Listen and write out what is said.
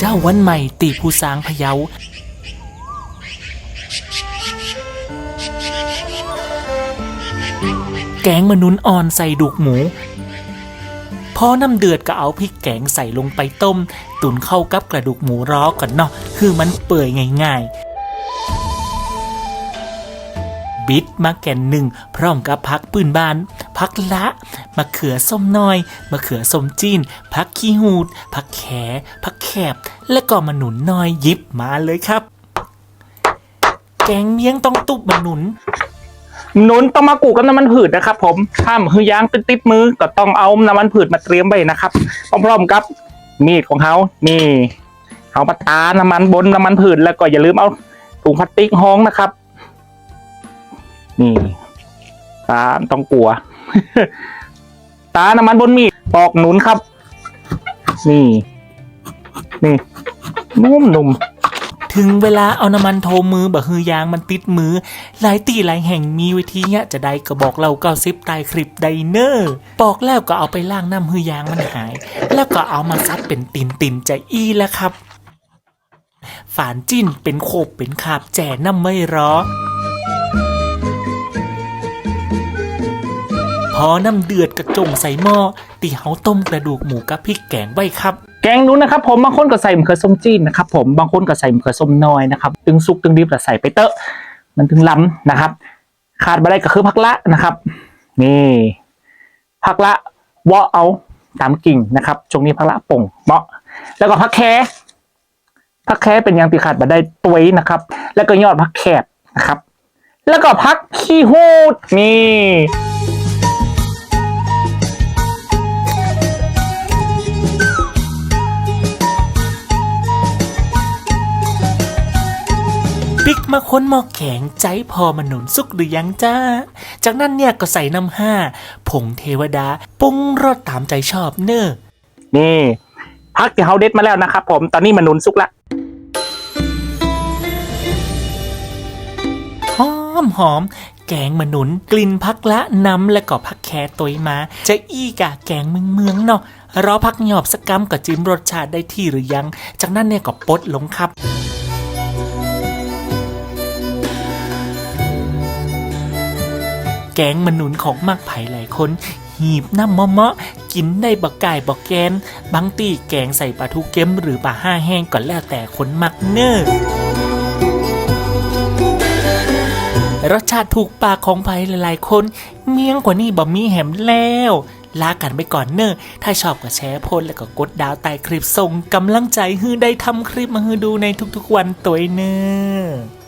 จ้าวันใหม่ตีผู้สร้างพะเยาแกงมนุนอ่อนใส่ดูกหมู พอน้ำเดือดก็เอาพริกแกงใส่ลงไปต้ม ตุนเข้ากับกระดูกหมูร้อก่อนเนาะคือมันเปื่อยง่ายๆ บิดมาแก่นหนึ่งพร้อมกับพักปืนบาน พักละมะเขือส้มน้อยมะเขือส้มจีนพักขี้หูดพักแขพักแคบและก็มะหนุนน้อยยิบมาเลยครับ แกงเมียงต้องตุบมะหนุนหนุนต้องมากูกับน้ำมันผืดนะครับ ผมห้ามคือยางเป็นติดมือก็ต้องเอาน้ำมันผืดมาเตรียมไว้นะครับพร้อมๆกับ มีดของเขานี่เอามาตาน้ำมันบนน้ำมันผืดแล้วก็อย่าลืมเอาถุงพลาสติกห้องนะครับ นี่ตาต้องกลัว ตาน้ำมันบนมีดปอกหนุนครับ นี่ นี่ นุ่มๆถึงเวลาเอาน้ำมันโทมือบะฮือยางมันติดมือ หลายตีหลายแห่งมีวิธีเนี้ยจะได้ก็บอกเราเก้าซิปตายคลิปไดเนอร์ปอกแล้วก็เอาไปล้างน้ำฮือยางมันหาย แล้วก็เอามาซัดเป็นตินตินๆจอี้แล้วครับ ฝานจิ้นเป็นโคบเป็นขาบแจ่น้ำไม่ร้อ อน้ำเดือดกระจงใส่หม้อตีเฮาต้มกระดูกหมูกับพริกแกงไว้ครับ แกงนู้นนะครับผมบางคนก็ใส่มะเขือส้มจีนนะครับผมบางคนก็ใส่มะเขือส้มน้อยนะครับตึงสุกตึงดิบแต่ใส่ไปเตอะ มันถึงล้ำนะครับ ขาดไปได้ก็คือผักละนะครับ นี่ผักละวาะเอาตามกิ่งนะครับช่วงนี้ผักละป่งเหมาะ แล้วก็ผักแคผักแคเป็นยางที่ขาดไปได้ตัวนะครับ แล้วก็ยอดผักแคบนะครับ แล้วก็ผักขี้หูดนี่ ปิกมาค้นหม้อแข็งใจพอมันหนุนสุกหรือยังจ้า จากนั้นเนี่ยก็ใส่น้ำห้าผงเทวดาปรุงรสตามใจชอบเนอะนี่ผักที่เขาเด็ดมาแล้วนะครับผมตอนนี้มันหนุนสุกละหอมหอมแกงมะหนุนกลิ่นพักละน้ำและก็พักแคตัวมา จะอี้กะแกงเมืองเมืองๆเนาะรอพักหยอบสกกัมกับจิ้มรสชาติได้ที่หรือยัง จากนั้นเนี่ยก็ปดลงครับ แกงมะหนุนของมักไผ่หลายคน หีบน้ำมะมะกินได้บักไก่บักแกนบางตีแกงใส่ปลาทูเก็มหรือปลาห้าแห้งก็แล้วแต่คนมักเนอรสชาติถูกปากของไผ่หลายๆ คน เมียงกว่านี้บ่มีแหมแล้วลากันไปก่อนเนอะถ้าชอบก็แชร์โพสแล้วก็กดดาวใต้คลิปส่งกำลังใจฮือได้ทำคลิปมาฮือดูในทุกๆวันตัวเนอะ